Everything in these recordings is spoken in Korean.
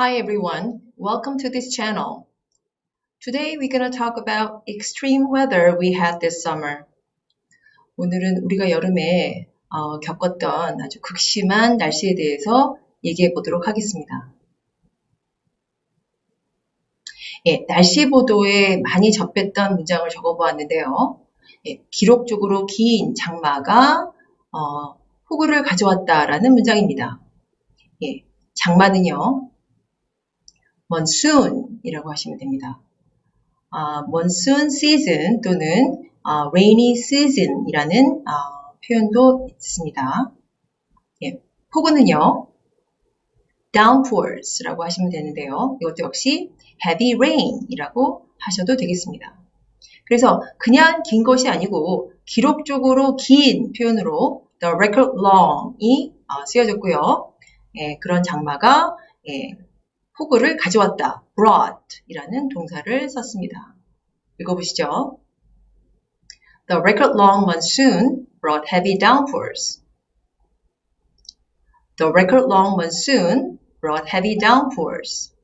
Hi everyone, welcome to this channel. Today we're going to talk about extreme weather we had this summer. 오늘은 우리가 여름에 어, 겪었던 아주 극심한 날씨에 대해서 얘기해 보도록 하겠습니다. 예, 날씨 보도에 많이 접했던 문장을 적어 보았는데요. 예, 기록적으로 긴 장마가 어, 폭우를 가져왔다라는 문장입니다. 예, 장마는요, monsoon이라고 하시면 됩니다. 아, monsoon season 또는 아, rainy season이라는 아, 표현도 있습니다. 예, 폭우는요, downpours라고 하시면 되는데요. 이것도 역시 heavy rain이라고 하셔도 되겠습니다. 그래서 그냥 긴 것이 아니고 기록적으로 긴 표현으로 the record long이 어, 쓰여졌고요. 예, 그런 장마가 예, 폭우를 가져왔다. brought 이라는 동사를 썼습니다. 읽어보시죠. The record long monsoon brought heavy downpours. The record long monsoon brought heavy downpours.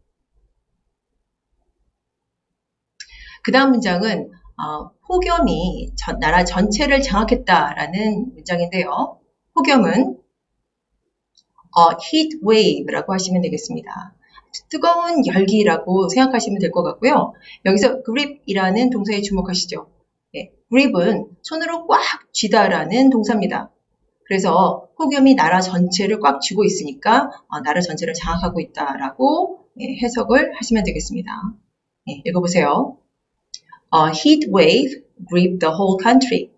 그 다음 문장은 어, 폭염이 전, 나라 전체를 장악했다라는 문장인데요. 폭염은 어, heat wave라고 하시면 되겠습니다. 뜨거운 열기라고 생각하시면 될 것 같고요. 여기서 grip이라는 동사에 주목하시죠. 예, grip은 손으로 꽉 쥐다라는 동사입니다. 그래서 폭염이 나라 전체를 꽉 쥐고 있으니까 어, 나라 전체를 장악하고 있다라고 예, 해석을 하시면 되겠습니다. 예, 읽어보세요. A heat wave gripped the whole country.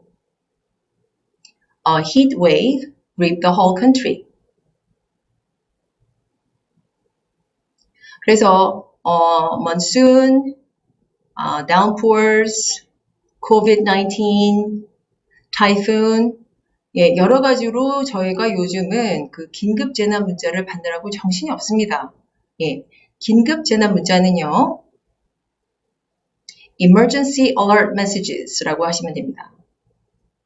A heat wave gripped the whole country. 그래서 어, monsoon, 어, downpours, COVID-19, typhoon, 예, 여러 가지로 저희가 요즘은 그 긴급 재난 문자를 받느라고 정신이 없습니다. 예, 긴급 재난 문자는요, emergency alert messages라고 하시면 됩니다.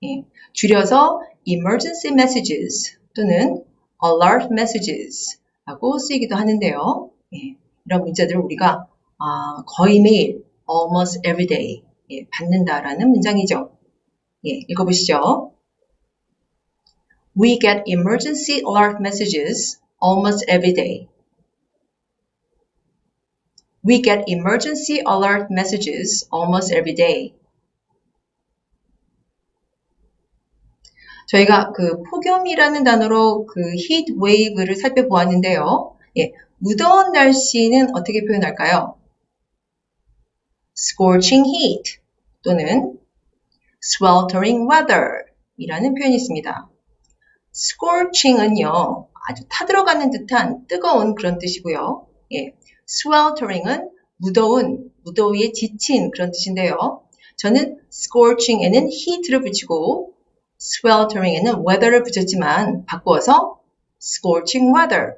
예, 줄여서 emergency messages 또는 alert messages라고 쓰이기도 하는데요. 예, 이런 문자들을 우리가 아, 거의 매일 almost every day 예, 받는다라는 문장이죠. 예, 읽어보시죠. We get emergency alert messages almost every day. We get emergency alert messages almost every day. 저희가 그 폭염이라는 단어로 그 heat wave를 살펴보았는데요. 예, 무더운 날씨는 어떻게 표현할까요? scorching heat 또는 sweltering weather 이라는 표현이 있습니다. scorching은요, 아주 타들어가는 듯한 뜨거운 그런 뜻이고요. 예, sweltering은 무더운, 무더위에 지친 그런 뜻인데요. 저는 scorching에는 heat를 붙이고 sweltering에는 weather를 붙였지만 바꾸어서 scorching weather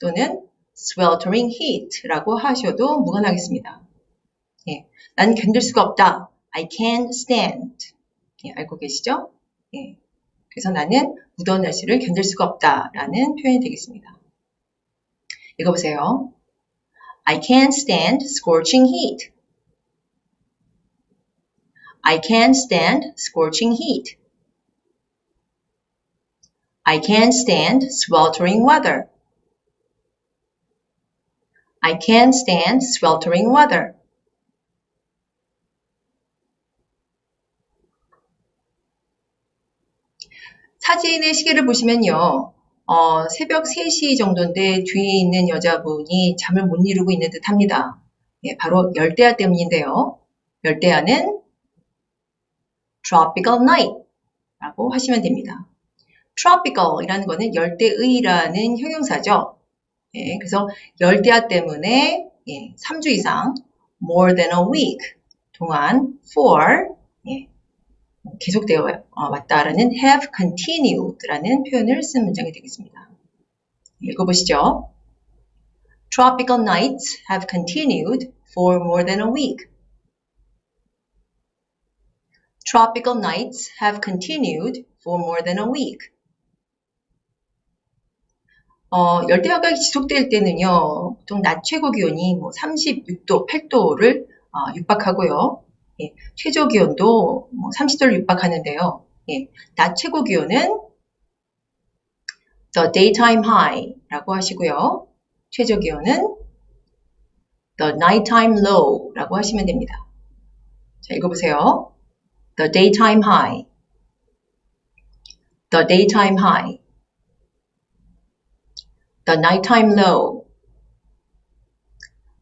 또는 sweltering heat라고 하셔도 무관하겠습니다. 예, 난 견딜 수가 없다. I can't stand. 예, 알고 계시죠? 예, 그래서 나는 무더운 날씨를 견딜 수가 없다라는 표현이 되겠습니다. 읽어보세요. I can't stand scorching heat. I can't stand scorching heat. I can't stand sweltering weather. I can't stand sweltering weather. 사진의 시계를 보시면요. 어, 새벽 3시 정도인데 뒤에 있는 여자분이 잠을 못 이루고 있는 듯 합니다. 예, 바로 열대야 때문인데요. 열대야는 tropical night 라고 하시면 됩니다. tropical 이라는 것은 열대의라는 형용사죠. 예, 그래서 열대야 때문에 예, 3주 이상 more than a week 동안 for 예, 계속되어 왔다라는 have continued라는 표현을 쓴 문장이 되겠습니다. 읽어보시죠. Tropical nights have continued for more than a week. Tropical nights have continued for more than a week. 어, 열대야가 지속될 때는요, 보통 낮 최고 기온이 뭐 36도, 8도를 어, 육박하고요. 예, 최저 기온도 뭐 30도를 육박하는데요. 예, 낮 최고 기온은 the daytime high라고 하시고요. 최저 기온은 the nighttime low라고 하시면 됩니다. 자, 읽어보세요. the daytime high, the daytime high, the nighttime low,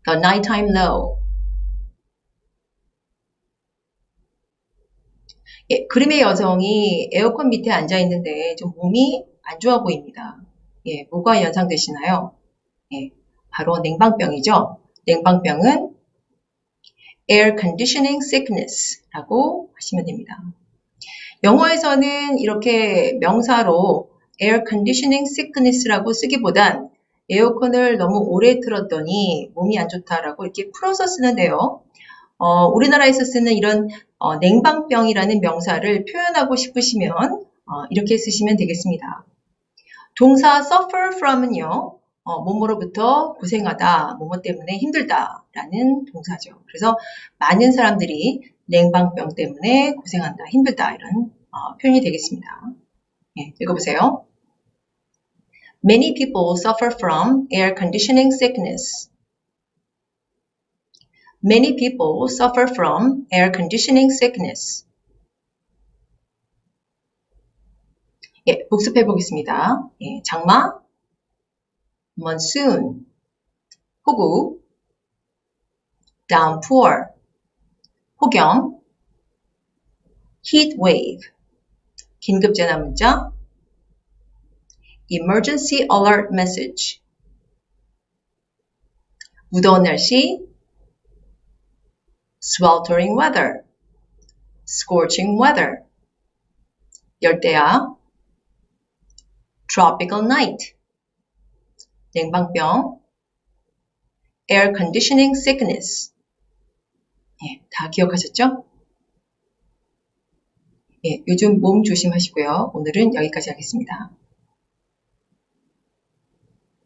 the nighttime low. 예, 그림의 여성이 에어컨 밑에 앉아 있는데 좀 몸이 안 좋아 보입니다. 예, 뭐가 연상되시나요? 예, 바로 냉방병이죠. 냉방병은 air conditioning sickness라고 하시면 됩니다. 영어에서는 이렇게 명사로 air conditioning sickness라고 쓰기보단 에어컨을 너무 오래 틀었더니 몸이 안 좋다라고 이렇게 풀어서 쓰는데요. 어, 우리나라에서 쓰는 이런 어, 냉방병이라는 명사를 표현하고 싶으시면 어, 이렇게 쓰시면 되겠습니다. 동사 suffer from은요, 어, 뭐뭐로부터 고생하다, 뭐뭐 때문에 힘들다라는 동사죠. 그래서 많은 사람들이 냉방병 때문에 고생한다, 힘들다 이런 어, 표현이 되겠습니다. 예, 읽어보세요. Many people suffer from air conditioning sickness. Many people suffer from air conditioning sickness. 예, 복습해 보겠습니다. 예, 장마, monsoon, 폭우, downpour, 폭염, heat wave, 긴급 재난 문자, emergency alert message, 무더운 날씨, sweltering weather, scorching weather, 열대야, tropical night, 냉방병, air conditioning sickness. 예, 다 기억하셨죠? 예, 요즘 몸 조심하시고요. 오늘은 여기까지 하겠습니다.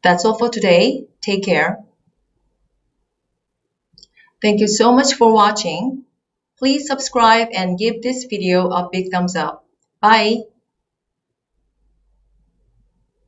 That's all for today. Take care. Thank you so much for watching. Please subscribe and give this video a big thumbs up. Bye.